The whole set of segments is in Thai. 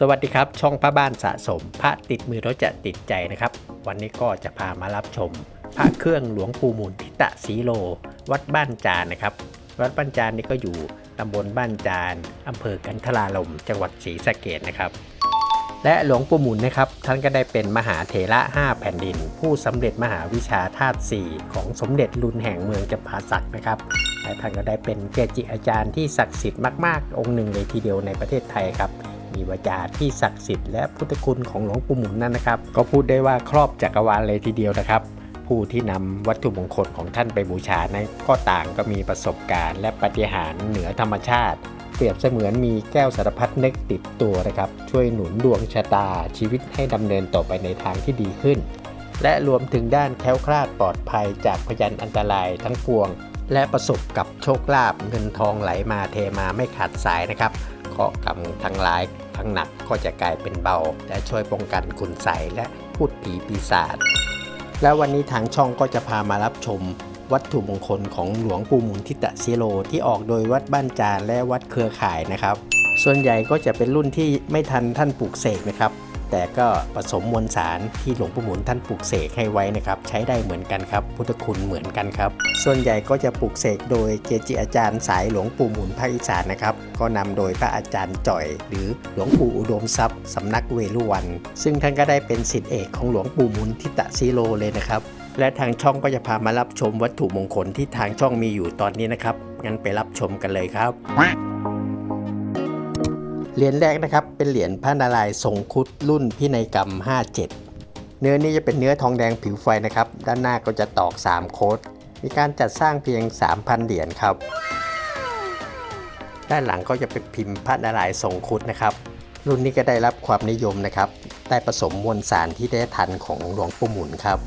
สวัสดีครับ ช่องพระบ้านสะสม พระติดมือรถจะติดใจนะครับ วันนี้ก็จะพามารับชม พระเครื่องหลวงปู่มุนทิตะสีโล วัดบ้านจานนะครับ วัดบ้านจานนี่ก็อยู่ตำบลบ้านจานอำเภอกันทราลม จังหวัดศรีสะเกดนะครับ และหลวงปู่มุนนะครับ ท่านก็ได้เป็นมหาเถระ 5 แผ่นดิน ผู้สำเร็จมหาวิชาธาตุสี่ของสมเด็จรุนแห่งเมืองจำปาสักนะครับและท่านก็ได้เป็นเกจิอาจารย์ที่ศักดิ์สิทธิ์มาก ๆ องค์หนึ่งเลยทีเดียวในประเทศไทยครับ มีวาจาที่ศักดิ์สิทธิ์และพุทธคุณของหลวงปู่หมุนนั่นนะครับ ก็พูดได้ว่าครอบจักรวาลเลยทีเดียวนะครับ ผู้ที่นำวัตถุมงคลของท่านไปบูชานั้นก็ต่างก็มีประสบการณ์ และปฏิหารเหนือธรรมชาติ เปรียบเสมือนมีแก้วสารพัดนึกติดตัวนะครับ ช่วยหนุนดวงชะตาชีวิตให้ดำเนินต่อไปในทางที่ดีขึ้น และรวมถึงด้านแคล้วคลาดปลอดภัยจากพยันอันตรายทั้งปวงและประสบกับโชคลาภเงินทองไหลมาเทมาไม่ขาดสายนะครับเคาะกรรมทั้งร้าย ทั้งหนักก็จะกลายเป็นเบา และช่วยป้องกันคุณใสและพูดผีปีศาจและวันนี้ทางช่องก็จะพามารับชม วัตถุมงคลของหลวงปู่หมุนทิตะซีโรที่ออกโดยวัดบ้านจานและวัดเครือข่ายนะครับ ส่วนใหญ่ก็จะเป็นรุ่นที่ไม่ทันท่านปลูกเสกนะครับ แต่ก็ผสมมวลสารที่หลวงปู่หมุนท่านปลูกเสกให้ไว้นะครับใช้ได้เหมือนกันครับ พุทธคุณเหมือนกันครับ ส่วนใหญ่ก็จะปลูกเสกโดยเกจิอาจารย์สายหลวงปู่หมุนภาคอีสานนะครับก็นำโดยพระอาจารย์จ่อย หรือหลวงปู่อุดมทรัพย์สำนักเวลุวัน ซึ่งท่านก็ได้เป็นศิษย์เอกของหลวงปู่หมุนทิตะซีโรเลยนะครับและทางช่องก็จะพามารับชมวัตถุมงคลที่ทางช่องมีอยู่ตอนนี้นะครับงั้นไปรับชมกันเลยครับ เหรียญแรกนะครับเป็นเหรียญพระนารายณ์ทรงคุดรุ่นพินัยกรรม 57 เนื้อนี้จะเป็นเนื้อทองแดงผิวไฟนะครับ ด้านหน้าก็จะตอก 3 โคดมีการจัดสร้างเพียง 3,000 เหรียญครับ ด้านหลังก็จะเป็นพิมพ์พระนารายณ์ทรงคุดนะครับ รุ่นนี้ก็ได้รับความนิยมนะครับได้ผสมมวลสารที่ได้ทันของหลวงปู่หมุนครับ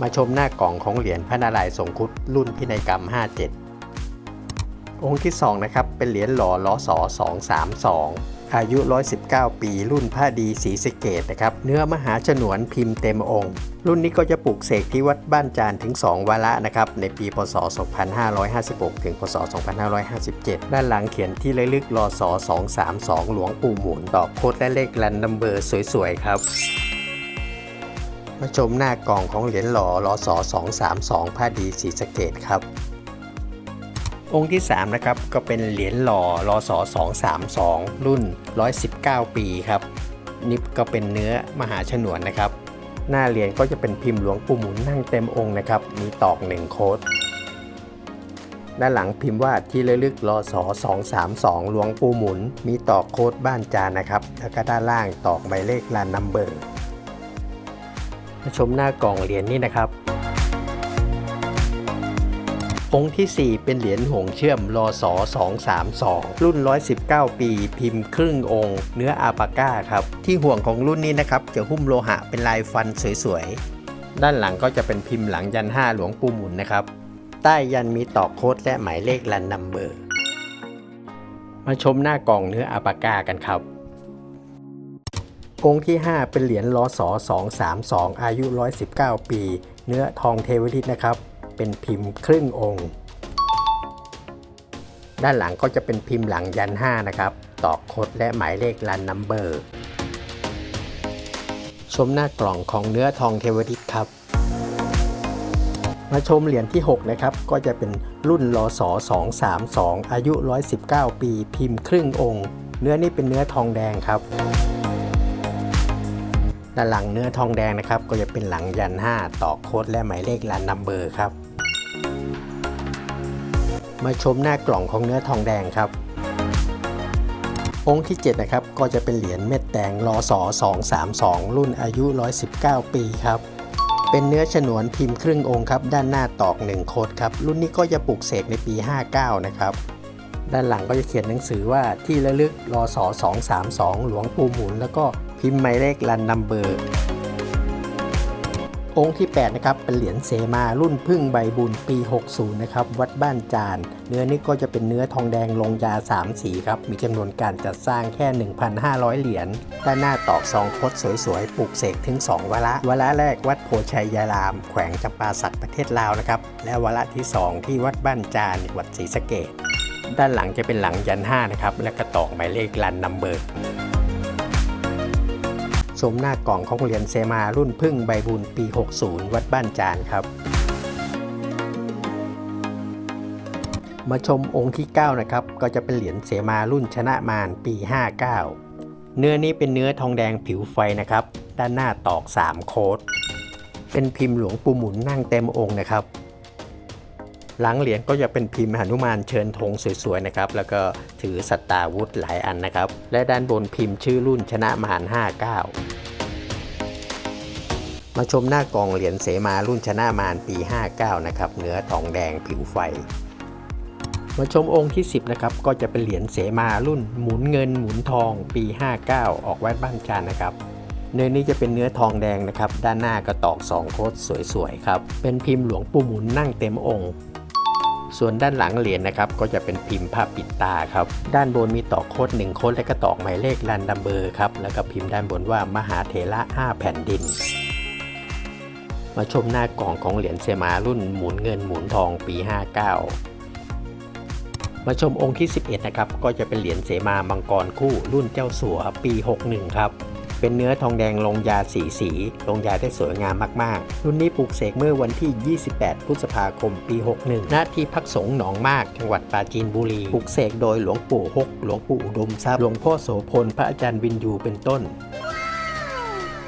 มาชมหน้ากล่องของเหรียญพระนารายณ์ทรงคุดรุ่นพินัยกรรม 57 องค์ที่ 2 นะครับ เป็นเหรียญหล่อล้อสอ232 อายุ 119 ปี รุ่นผ้าดีสีสเกตนะครับ เนื้อมหาฉนวนพิมพ์เต็มองค์ รุ่นนี้ก็จะปลูกเสกที่วัดบ้านจานถึง 2 วาระนะครับ ในปี พศ 2556 ถึง พศ 2557 ด้านหลังเขียนที่ระลึกรอสอ232 หลวงปู่หมุนตอกโคดและเลขรันนัมเบอร์สวยๆ ครับมาชมหน้ากล่องของเหรียญหล่อรอสอ232ผ้าดีสีสเกตครับ องค์ที่ 3 นะครับ ก็เป็นเหรียญหล่อรอสอ232 รุ่น 119 ปีครับนิบก็เป็นเนื้อมหาฉนวนนะครับ หน้าเหรียญก็จะเป็นพิมพ์หลวงปู่หมุนนั่งเต็มองค์นะครับ มีตอก 1 โคดด้านหลังพิมพ์ว่าที่ระลึกรอสอ232 หลวงปู่หมุน มีตอกโคดบ้านจานนะครับ แล้วก็ด้านล่างตอกหมายเลขลานนัมเบอร์มาชมหน้ากล่องเหรียญนี่นะครับ องค์ที่ 4 เป็นเหรียญหงเชื่อมรอสอ232 รุ่น 119 ปี พิมพ์ครึ่งองค์ เนื้ออาปาก้าครับ ที่ห่วงของรุ่นนี้นะครับ จะหุ้มโลหะเป็นลายฟันสวยๆ ด้านหลังก็จะเป็นพิมพ์หลังยัน 5 หลวงปู่หมุนนะครับ ใต้ยันมีตอกโค้ดและหมายเลขลันนัมเบอร์ มาชมหน้ากล่องเนื้ออาปาก้ากันครับองค์ที่ 5 เป็นเหรียญลอสอ232 อายุ 119 ปี เนื้อทองเทวฤทธิ์นะครับ เป็นพิมพ์ครึ่งองค์ ด้านหลังก็จะเป็นพิมพ์หลังยัน 5 นะครับตอกคดและหมายเลขลันนัมเบอร์ชมหน้ากล่องของเนื้อทองเทวฤทธิ์ครับ มาชมเหรียญที่ 6 นะครับ ก็จะเป็นรุ่นลอสอ232 อายุ 119 ปี พิมพ์ครึ่งองค์ เนื้อนี่เป็นเนื้อทองแดงครับ ด้านหลังเนื้อทองแดงนะครับ ก็จะเป็นหลังยัน 5 ต่อโค้ดและหมายเลขลันนัมเบอร์ครับ มาชมหน้ากล่องของเนื้อทองแดงครับ องค์ที่ 7 นะครับ ก็จะเป็นเหรียญเม็ดแดงรอสอ232 รุ่นอายุ 119 ปีครับ เป็นเนื้อฉนวนพิมพ์ครึ่งองค์ครับ ด้านหน้าตอก 1 โคดครับ รุ่นนี้ก็จะปลูกเสกในปี 59 นะครับ ด้านหลังก็จะเขียนหนังสือว่าที่ระลึกรอสอ232 หลวงปู่หมุน แล้วก็พิมพ์หมายเลขลันนัมเบอร์ องค์ที่ 8 นะครับ เป็นเหรียญเสมารุ่นพึ่งใบบุญปี 60 นะครับ วัดบ้านจาน เนื้อนี้ก็จะเป็นเนื้อทองแดงลงยา 3 สีครับ มีจำนวนการจัดสร้างแค่ 1,500 เหรียญ ด้านหน้าตอกซองคดสวยๆ ปลูกเสกถึง 2 วาระ วาระแรกวัดโพชัยยาราม แขวงจำปาสักประเทศลาวนะครับ และวาระที่ 2 ที่วัดบ้านจาน วัดศรีสะเกดด้านหลังจะเป็นหลังยัน5นะครับ และกระตอกหมายเลขลันนัมเบอร์ ชมหน้ากล่องของเหรียญเซมารุ่นพึ่งใบบุญปี 60 วัดบ้านจานครับ มาชมองค์ที่ 9 นะครับ ก็จะเป็นเหรียญเสมารุ่นชนะมารปี 59 เนื้อนี้เป็นเนื้อทองแดงผิวไฟนะครับ ด้านหน้าตอก 3 โค้ดเป็นพิมพ์หลวงปู่หมุนนั่งเต็มองค์นะครับ หลังเหรียญก็จะเป็นพิมพ์หนุมานเชิญธงสวยๆนะครับ แล้วก็ถือสัตตาวุธหลายอันนะครับ และด้านบนพิมพ์ชื่อรุ่นชนะมาร59 มาชมหน้ากองเหรียญเสมารุ่นชนะมารปี 59 นะครับ เนื้อทองแดงผิวไฟ มาชมองค์ที่ 10 นะครับ ก็จะเป็นเหรียญเสมารุ่นหมุนเงินหมุนทองปี 59 ออกแวดบ้านจานนะครับเนื้อนี้จะเป็นเนื้อทองแดงนะครับ ด้านหน้าก็ตอก 2 โคตรสวยๆครับ เป็นพิมพ์หลวงปู่หมุนนั่งเต็มองค์ ส่วนด้านหลังเหรียญนะครับก็จะเป็นพิมพ์ผ้าปิดตาครับ ด้านบนมีตอกโคด1โคดและก็ตอกหมายเลขรันดัมเบอร์ครับ แล้วก็พิมพ์ด้านบนว่ามหาเถระ5แผ่นดิน มาชมหน้ากล่องของเหรียญเซมารุ่นหมุนเงินหมุนทองปี 59มาชมองค์ที่ 11 นะครับ ก็จะเป็นเหรียญเสมามังกรคู่รุ่นเจ้าสัวปี 61 ครับ เป็นเนื้อทองแดงลงยาสีสี ลงยาได้สวยงามมาก ๆ รุ่นนี้ปลูกเสกเมื่อวันที่ 28 พฤษภาคม ปี 61 ณ ที่พักสงฆ์หนองมาก จังหวัดปราจีนบุรี ปลูกเสกโดยหลวงปู่ฮกหลวงปู่อุดมทรัพย์ หลวงพ่อโสพล พระอาจารย์วินยู เป็นต้น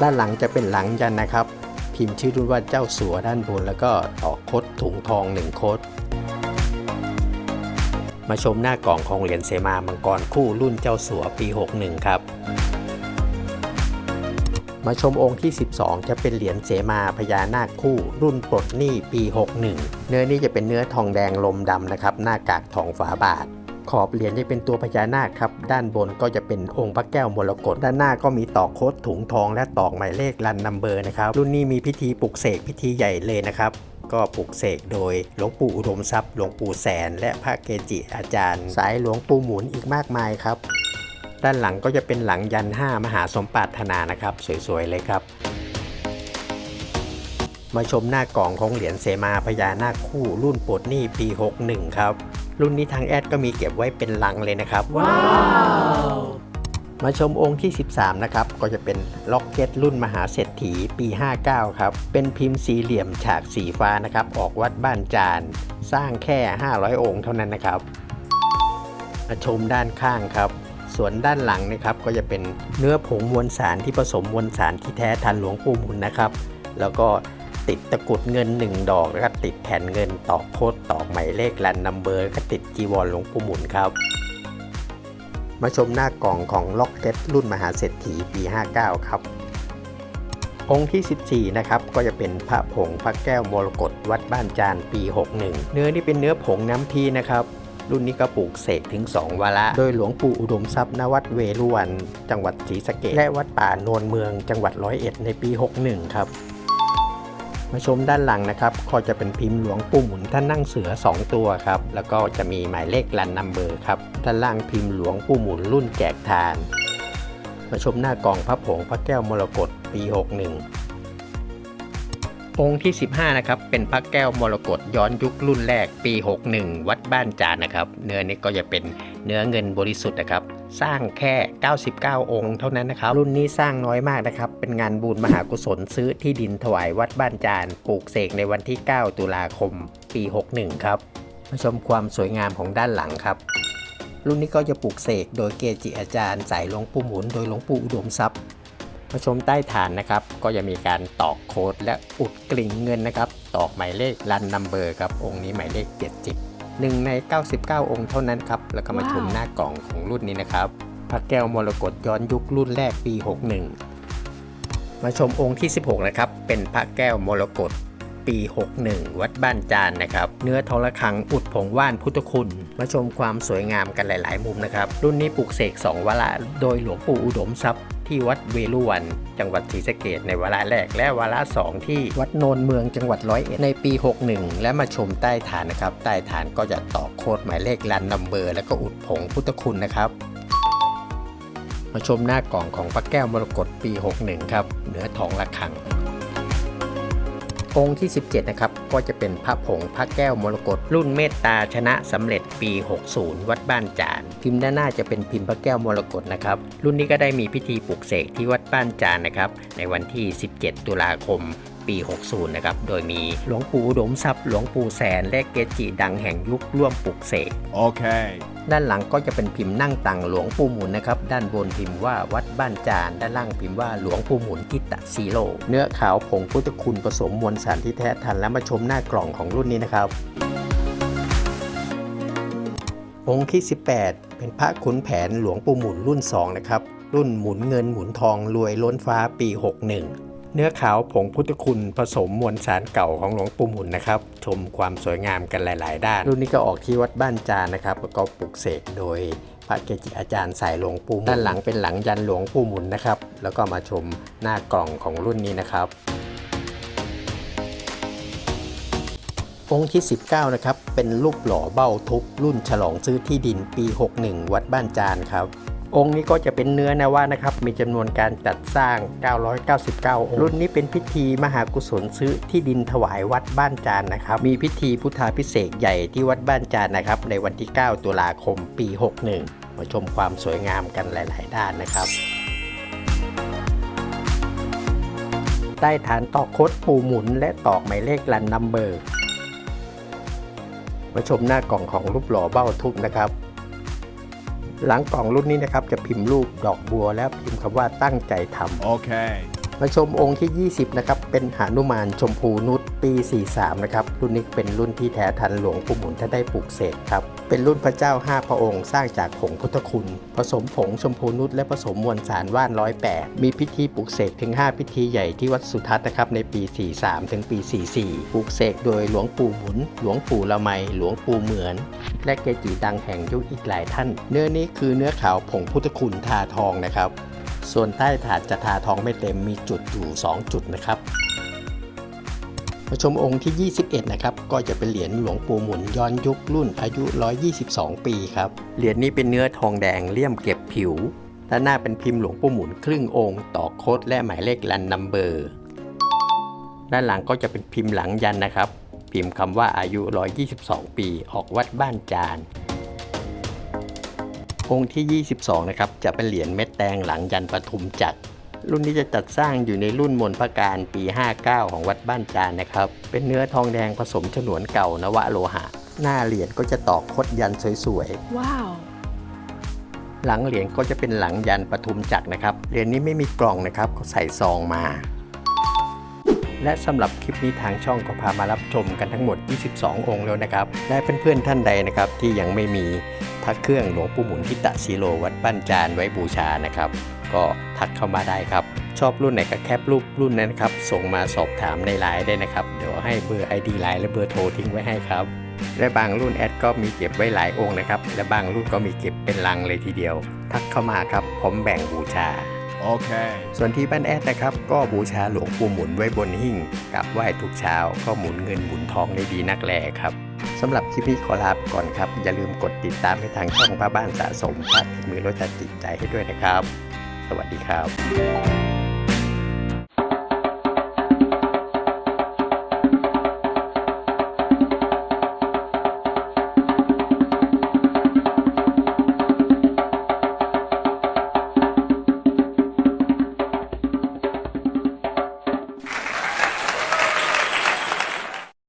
ด้านหลังจะเป็นหลังยันนะครับ พิมพ์ชื่อรุ่นว่าเจ้าสัวด้านบน แล้วก็ต่อคดถุงทองหนึ่งคดมาชมหน้ากล่องของเหรียญเสมามังกรคู่รุ่นเจ้าสัวปี 61 ครับ มาชมองค์ที่ 12 จะเป็นเหรียญเสมาพญานาคคู่ รุ่นปลดหนี้ปี 61 เนื้อนี้จะเป็นเนื้อทองแดงลมดำนะครับ หน้ากากทองฝาบาท ขอบเหรียญจะเป็นตัวพญานาคครับ ด้านบนก็จะเป็นองค์พระแก้วมรกตด้านหน้าก็มีตอกโคดถุงทองและตอกหมายเลขรันนัมเบอร์นะครับ รุ่นนี้มีพิธีปลุกเสกพิธีใหญ่เลยนะครับก็ปลุกเสกโดยหลวงปู่อุดมทรัพย์หลวงปู่แสน และพระเกจิอาจารย์ สายหลวงปู่หมุนอีกมากมายครับ ด้านหลังก็จะเป็นหลังยัน5มหาสมปรารถนานะครับ สวย ๆ เลยครับ มาชมหน้ากล่องของเหรียญเสมาพญานาคคู่รุ่นปลดหนี้ปี 61 ครับ รุ่นนี้ทางแอดก็มีเก็บไว้เป็นลังเลยนะครับ ว้าวมาชมองค์ที่ 13 นะครับ ก็จะเป็นล็อกเก็ตรุ่นมหาเศรษฐีปี 59 ครับ เป็นพิมพ์สี่เหลี่ยมฉากสีฟ้านะครับ ออกวัดบ้านจาน สร้างแค่ 500 องค์เท่านั้นนะครับ มาชมด้านข้างครับ ส่วนด้านหลังนะครับก็จะเป็นเนื้อผงมวลสารที่ผสมมวลสารที่แท้ทันหลวงปู่หมุนนะครับ แล้วก็ติดตะกรุดเงิน 1 ดอกแล้วก็ติดแผ่นเงินตอกโคดตอกหมายเลขรันนัมเบอร์ก็ติดจีวรหลวงปู่หมุนครับ มาชมหน้ากล่องของล็อกเก็ตรุ่นมหาเศรษฐีปี 59 ครับ องค์ที่ 14 นะครับ ก็จะเป็นพระผงพระแก้วมรกตวัดบ้านจานปี 61 เนื้อนี่เป็นเนื้อผงน้ำพีนะครับ รุ่นนี้ก็ปลูกเสกถึง 2 วาระ โดยหลวงปู่อุดมทรัพย์ณวัดเวรุวัน จังหวัดศรีสะเกษและวัดป่าโนนเมือง จังหวัดร้อยเอ็ดในปี 61 ครับ มาชมด้านหลังนะครับ ก็จะเป็นพิมพ์หลวงปู่หมุนท่านนั่งเสือ 2 ตัวครับ แล้วก็จะมีหมายเลขรันนัมเบอร์ครับ ด้านล่างพิมพ์หลวงปู่หมุนรุ่นแจกทาน มาชมหน้ากองพระผงพระแก้วมรกตปี 61 องค์ที่ 15 นะครับ เป็นพระแก้วมรกตย้อนยุครุ่นแรกปี 61 วัดบ้านจานนะครับ เนื้อนี้ก็จะเป็นเนื้อเงินบริสุทธิ์นะครับ สร้างแค่ 99 องค์เท่านั้นนะครับ รุ่นนี้สร้างน้อยมากนะครับ เป็นงานบุญมหากุศลซื้อที่ดินถวายวัดบ้านจานปลูกเสกในวันที่ 9 ตุลาคม ปี 61 ครับ มาชมความสวยงามของด้านหลังครับ รุ่นนี้ก็จะปลูกเสกโดยเกจิอาจารย์สายหลวงปู่หมุน โดยหลวงปู่อุดมทรัพย์ มาชมใต้ฐานนะครับ ก็จะมีการตอกโค้ดและอุดกลิ่งเงินนะครับ ตอกหมายเลขรันนัมเบอร์ครับ องค์นี้หมายเลข 70หนึ่งใน 99 องค์เท่านั้นครับ แล้วก็มาชมหน้ากล่องของรุ่นนี้นะครับ พระแก้วมรกตย้อนยุครุ่นแรกปี 61 มาชมองค์ที่ 16 นะครับ เป็นพระแก้วมรกตปี 61 วัดบ้านจานนะครับ เนื้อทองระฆังอุดผงว่านพุทธคุณ มาชมความสวยงามกันหลาย ๆ มุมนะครับ รุ่นนี้ปลูกเสก2วาระโดยหลวงปู่อุดมทรัพย์ ที่วัดเวลุวัน จังหวัดศรีสะเกดในวาระแรกและวาระ2ที่วัดโนนเมืองจังหวัดร้อยเอ็ดในปี 61 และมาชมใต้ฐานนะครับ ใต้ฐานก็จะต่อโคดหมายเลขรันนัมเบอร์ และก็อุดผงพุทธคุณนะครับมาชมหน้ากล่องของพระแก้วมรกตปี 61 ครับเหนือทองระฆัง องค์ที่ 17 นะครับ ก็จะเป็นพระผงพระแก้วมรกตรุ่นเมตตาชนะสำเร็จปี 60 วัดบ้านจาน พิมพ์ด้านหน้าจะเป็นพิมพ์พระแก้วมรกตนะครับ รุ่นนี้ก็ได้มีพิธีปลุกเสกที่วัดบ้านจานนะครับ ในวันที่ 17 ตุลาคม ปี 60 นะครับ โดยมีหลวงปู่อุดมทรัพย์หลวงปู่แสน และเกจิดังแห่งยุคร่วมปลุกเสก Okay. ด้านหลังก็จะเป็นพิมพ์นั่งตังหลวงปู่หมุนนะครับ ด้านบนพิมพ์ว่าวัดบ้านจาน ด้านล่างพิมพ์ว่าหลวงปู่หมุนทิตะซีโร่เนื้อขาวผงพุทธคุณผสมมวลสารที่แท้ทันและมาชมหน้ากล่องของรุ่นนี้นะครับองค์ที่ 18 เป็นพระขุนแผนหลวงปู่หมุนรุ่น 2 นะครับ รุ่นหมุนเงินหมุนทองรวยล้นฟ้าปี 61 เนื้อขาวผงพุทธคุณ ผสมมวลสารเก่าของหลวงปู่หมุนนะครับ ชมความสวยงามกันหลาย ๆ ด้าน รุ่นนี้ก็ออกที่วัดบ้านจานนะครับ แล้วก็ปลุกเสกโดยพระเกจิอาจารย์สายหลวงปู่ด้านหลังเป็นหลังยันหลวงปู่หมุนนะครับ แล้วก็มาชมหน้ากล่องของรุ่นนี้นะครับ องค์ที่ 19 นะครับ เป็นรูปหล่อเบ้าทุบรุ่นฉลองซื้อที่ดินปี 61 วัดบ้านจานครับ องค์นี้ก็จะเป็นเนื้อนะวะนะครับ มีจำนวนการจัดสร้าง 999 องค์ รุ่นนี้เป็นพิธีมหากุศลซื้อที่ดินถวายวัดบ้านจานนะครับ มีพิธีพุทธาพิเศษใหญ่ที่วัดบ้านจานนะครับ ในวันที่ 9 ตุลาคม ปี 61 มาชมความสวยงามกันหลาย ๆ ด้านนะครับ ใต้ฐานตอกคดปูหมุน และตอกหมายเลขลันนัมเบอร์ มาชมหน้ากล่องของรูปหล่อเบ้าทุบนะครับ หลังกล่องรุ่นนี้นะครับจะพิมพ์รูปดอกบัว แล้วพิมพ์คำว่าตั้งใจทำ Okay. มาชมองค์ที่ 20 นะครับ เป็นหานุมานชมพูนุชปี 43 นะครับ รุ่นนี้เป็นรุ่นที่แท้ทันหลวงปู่หมุนท่านได้ปลูกเสกครับ เป็นรุ่นพระเจ้า 5 พระองค์ สร้างจากผงพุทธคุณ ผสมผงชมพูนุชและผสมมวลสารว่านร้อยแปดมีพิธีปลูกเสกถึง 5 พิธีใหญ่ที่วัดสุทัศน์นะครับในปี 43 ถึงปี 44 ปลูกเสกโดยหลวงปู่หมุน หลวงปู่ละไม หลวงปู่เหมือน และเกจิดังแห่งยุคอีกหลายท่าน เนื้อนี้คือเนื้อขาวผงพุทธคุณทาทองนะครับ ส่วนใต้ถาดจะทาทองไม่เต็มมีจุดอยู่ 2 จุดนะครับ มาชมองค์ที่ 21 นะครับ ก็จะเป็นเหรียญหลวงปู่หมุนย้อนยุครุ่นอายุ 122 ปีครับ เหรียญนี้เป็นเนื้อทองแดงเลี่ยมเก็บผิว ด้านหน้าเป็นพิมพ์หลวงปู่หมุนครึ่งองค์ต่อโคดและหมายเลขลันนัมเบอร์ ด้านหลังก็จะเป็นพิมพ์หลังยันนะครับ พิมพ์คำว่าอายุ 122 ปี ออกวัดบ้านจาน องค์ที่ 22 นะครับ จะเป็นเหรียญเม็ดแดงหลังยันปทุมจักร รุ่นนี้จะจัดสร้างอยู่ในรุ่นมนพการปี 59 ของวัดบ้านจานนะครับ เป็นเนื้อทองแดงผสมฉนวนเก่านวโลหะ หน้าเหรียญก็จะตอกคดยันสวย Wow. ๆหลังเหรียญก็จะเป็นหลังยันปทุมจักรนะครับ เหรียญนี้ไม่มีกล่องนะครับก็ใส่ซองมา และสำหรับคลิปนี้ทางช่องก็พามารับชมกันทั้งหมด 22 องค์แล้วนะครับ และเพื่อนๆท่านใดนะครับที่ยังไม่มีพระเครื่องหลวงปู่หมุนทิตะซีโรวัดบ้านจานไว้บูชานะครับ ก็ทักเข้ามาได้ครับ ชอบรุ่นไหนก็แคปรูปรุ่นนั้นครับ ส่งมาสอบถามในไลน์ได้นะครับ เดี๋ยวให้เบอร์ ID ไลน์และเบอร์โทรทิ้งไว้ให้ครับ และบางรุ่นแอดก็มีเก็บไว้หลายองค์นะครับ และบางรุ่นก็มีเก็บเป็นลังเลยทีเดียว ทักเข้ามาครับพร้อมแบ่งบูชา Okay. ส่วนที่บ้านแอดนะครับ ก็บูชาหลวงปู่หมุนไว้บนหิ้งกับไหว้ทุกเช้าก็หมุนเงินหมุนทองได้ดีนักแลครับสำหรับคลิปนี้ขอลาไปก่อนครับ อย่าลืมกดติดตามให้ทางช่องพระบ้านสะสมพระติดมือรถจัดจิตใจให้ด้วยนะครับส วัสดีครับ